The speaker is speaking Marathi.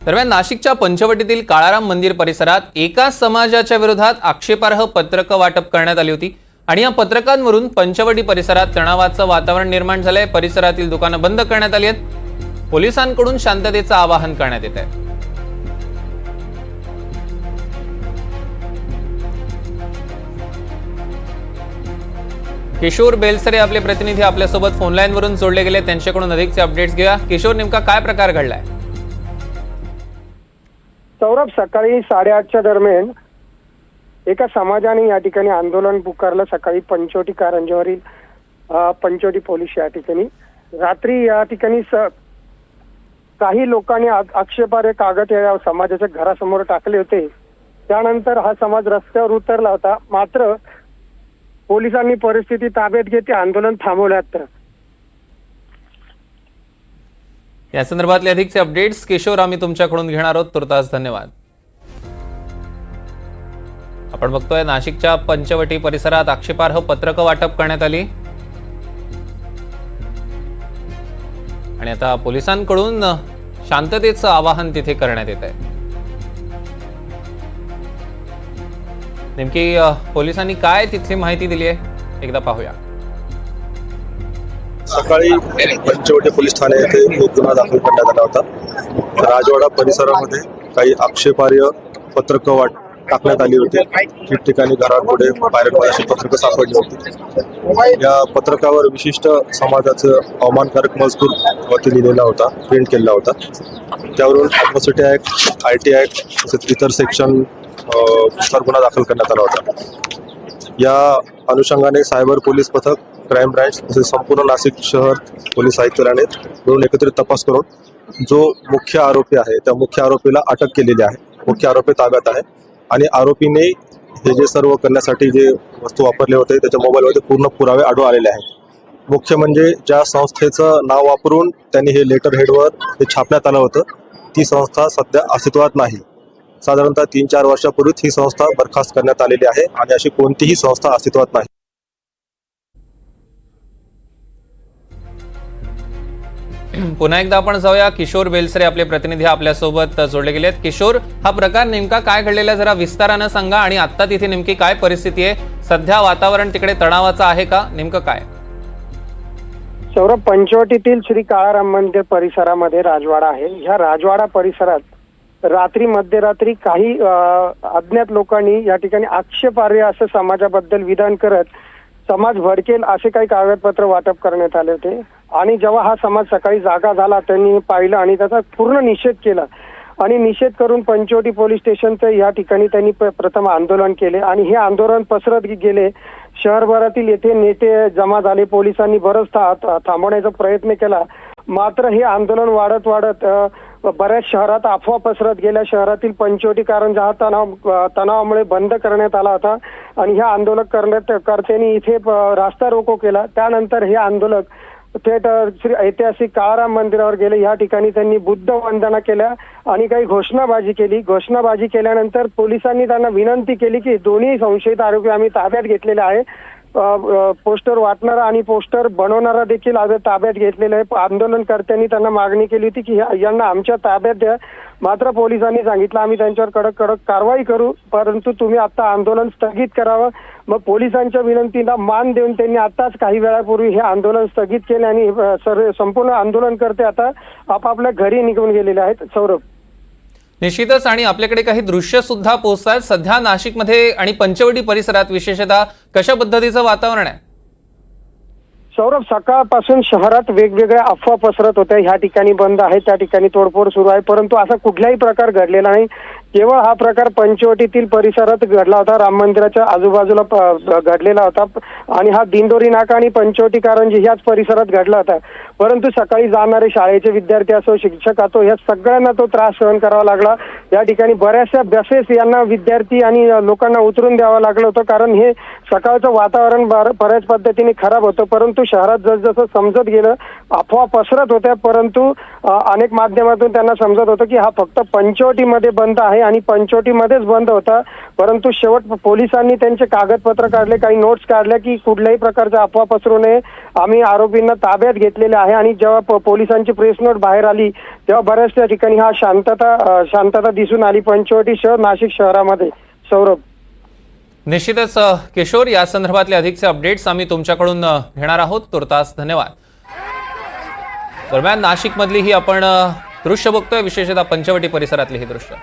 दरम्यान नाशिकच्या पंचवटीतील काळाराम मंदिर परिसरात एका समाजाच्या विरोधात आक्षेपार्ह पत्रकं वाटप करण्यात आली होती. आणि या पत्रकांवरून पंचवटी परिसरात तणावाचं वातावरण निर्माण झालंय. परिसरातील दुकानं बंद करण्यात आली आहेत. पोलिसांकडून शांततेचं आवाहन करण्यात येत आहे किशोर बेलसरे आपले प्रतिनिधी आपल्यासोबत फोनलाईनवरून जोडले गेले. त्यांच्याकडून अधिकचे अपडेट्स घेऊया. किशोर नेमका काय प्रकार घडलाय? सौरभ सकाळी साडेआठच्या दरम्यान एका समाजाने या ठिकाणी आंदोलन पुकारलं. सकाळी पंचोटी कारंजावरील पंचोटी पोलीस या ठिकाणी. रात्री या ठिकाणी स काही लोकांनी आ- आक्षेपार्ह कागद या समाजाच्या घरासमोर टाकले होते. त्यानंतर हा समाज रस्त्यावर उतरला होता. मात्र पोलिसांनी परिस्थिती ताब्यात घेत आंदोलन थांबवल्यात या संदर्भातले अधिकचे अपडेट्स किशोर आम्ही तुमच्याकडून घेणार आहोत. तुर्तास धन्यवाद. आपण बघतोय नाशिकच्या पंचवटी परिसरात आक्षेपार्ह पत्रकं वाटप करण्यात आली. आणि आता पोलिसांकडून शांततेचं आवाहन तिथे करण्यात येत आहे. नेमकी पोलिसांनी काय तिथली माहिती दिली आहे? एकदा पाहूया. सकाळी पंचवटी पोलीस ठाणे येथे एक गुन्हा दाखल करण्यात आला होता. राजवाडा परिसरामध्ये काही आक्षेपार्ह पत्रकं वाट टाकण्यात आली होती. ठिकठिकाणी घरापुढे पायऱ्यांवर अशी पत्रकं सापडली होती. या पत्रकावर विशिष्ट समाजाचं अवमानकारक मजकूर वरती लिहिलेला होता प्रिंट केलेला होता. त्यावरून atrocity act I T act तसेच इतर सेक्शन गुन्हा दाखल करण्यात आला होता. या अनुषंगाने सायबर पोलीस पथक क्राईम ब्रँच तसेच संपूर्ण नाशिक शहर पोलीस आयुक्तालयाने मिळून एकत्रित तपास करून जो मुख्य आरोपी आहे त्या मुख्य आरोपीला अटक केलेली आहे. मुख्य आरोपी ताब्यात आहे आणि आरोपीने हे जे सर्व करण्यासाठी जे वस्तू वापरले होते त्याच्या मोबाईलमध्ये पूर्ण पुरावे आढळून आलेले आहेत. मुख्य म्हणजे ज्या संस्थेचं नाव वापरून त्यांनी हे लेटर हेडवर हे छापण्यात आलं होतं ती संस्था सध्या अस्तित्वात नाही. साधारणतः तीन चार वर्षापूर्वीच ही संस्था बरखास्त करण्यात आलेली आहे आणि अशी कोणतीही संस्था अस्तित्वात नाही. पुन्हा एकदा आपण जाऊया. किशोर बेलसरे आपले प्रतिनिधी आपल्यासोबत जोडले गेले आहेत किशोर हा प्रकार नेमका काय घडलेला जरा विस्तारानं सांगा आणि आता तिथे नेमकी काय परिस्थिती आहे? सध्या वातावरण तिकडे तणावाचं आहे का? नेमकं काय? सौरभ पंचवटीतील श्री काळाराम मंदिर परिसरामध्ये राजवाडा आहे. ह्या राजवाडा परिसरात रात्री मध्यरात्री काही अज्ञात लोकांनी या ठिकाणी आक्षेपार्ह असं समाजाबद्दल विधान करत समाज भडकेल असे काही कागदपत्र वाटप करण्यात आले होते. आणि जेव्हा हा समाज सकाळी जागा झाला त्यांनी पाहिलं आणि त्याचा पूर्ण निषेध केला. आणि निषेध करून पंचवटी पोलीस स्टेशनचं या ठिकाणी त्यांनी प- प्रथम आंदोलन केले. आणि हे आंदोलन पसरत गेले. शहरभरातील येथे नेते जमा झाले. पोलिसांनी बरंच थांबवण्याचा प्रयत्न केला. मात्र हे आंदोलन वाढत वाढत बऱ्याच शहरात अफवा पसरत गेल्या. शहरातील पंचवटी कारण हा तणाव तणावामुळे बंद करण्यात आला होता. आणि ह्या आंदोलक करण्यात कर्त्यांनी इथे रास्ता रोको केला. त्यानंतर हे आंदोलक थेट श्री ऐतिहासिक काळाराम मंदिरावर गेले. या ठिकाणी त्यांनी बुद्ध वंदना केल्या आणि काही घोषणाबाजी केली. घोषणाबाजी केल्यानंतर पोलिसांनी त्यांना विनंती केली की दोन्ही संशयित आरोपी आम्ही ताब्यात घेतलेले आहे. पोस्टर वाटणारा आणि पोस्टर बनवणारा देखील आज ताब्यात घेतलेला आहे. आंदोलनकर्त्यांनी त्यांना मागणी केली होती की ह्या- यांना आमच्या ताब्यात द्या. मात्र पोलिसांनी सांगितलं आम्ही त्यांच्यावर कडक कडक कारवाई करू परंतु तुम्ही आता आंदोलन स्थगित करावं. मग पोलिसांच्या विनंतीला मान देऊन त्यांनी आताच काही वेळापूर्वी हे आंदोलन स्थगित केले आणि सर्व संपूर्ण आंदोलनकर्ते आता आपापल्या घरी निघून गेलेले आहेत. सौरभ. निश्चितच आणि आपल्याकडे काही दृश्य सुद्धा पोहोचत आहेत सध्या नाशिकमध्ये आणि पंचवटी परिसरात विशेषतः कशा पद्धतीचं वातावरण आहे? सौरभ सकाळपासून शहरात वेगवेगळ्या अफवा पसरत होत्या. ह्या ठिकाणी बंद आहे त्या ठिकाणी तोडफोड सुरू आहे. परंतु असा कुठलाही प्रकार घडलेला नाही. केवळ हा प्रकार पंचवटीतील परिसरात घडला होता. राम मंदिराच्या आजूबाजूला घडलेला होता. आणि हा दिंडोरी नाका आणि पंचवटी कारंजी ह्याच परिसरात घडला होता. परंतु सकाळी जाणारे शाळेचे विद्यार्थी असो शिक्षक असो ह्या सगळ्यांना तो त्रास सहन करावा लागला. या ठिकाणी बऱ्याचशा बसेस यांना विद्यार्थी आणि लोकांना उतरून द्यावं लागलं होतं. कारण हे सकाळचं वातावरण बऱ्याच पद्धतीने खराब होतं. परंतु शहरात जसजसं समजत गेलं अफवा पसरत होत्या. परंतु अनेक माध्यमातून त्यांना समजत होतं की हा फक्त पंचवटीमध्ये बंद आहे. आणि पंचवटीमध्येच बंद होता. परंतु शेवट पोलिसांनी त्यांचे कागदपत्र काढले काही नोट्स काढल्या की कुठल्याही प्रकारच्या अफवा पसरू नये. आम्ही आरोपींना ताब्यात घेतलेले आहे आणि जेव्हा पोलिसांची प्रेस नोट बाहेर आली तेव्हा बऱ्याचशा ठिकाणी हा शांतता शांतता दिसून आली. पंचवटी शहर नाशिक शहरामध्ये. सौरभ. निश्चितच किशोर या संदर्भातले अधिकचे अपडेट्स आम्ही तुमच्याकडून घेणार आहोत. तुर्तास धन्यवाद. दरम्यान नाशिकमधली ही आपण दृश्य बघतोय. विशेषतः पंचवटी परिसरातली ही दृश्य.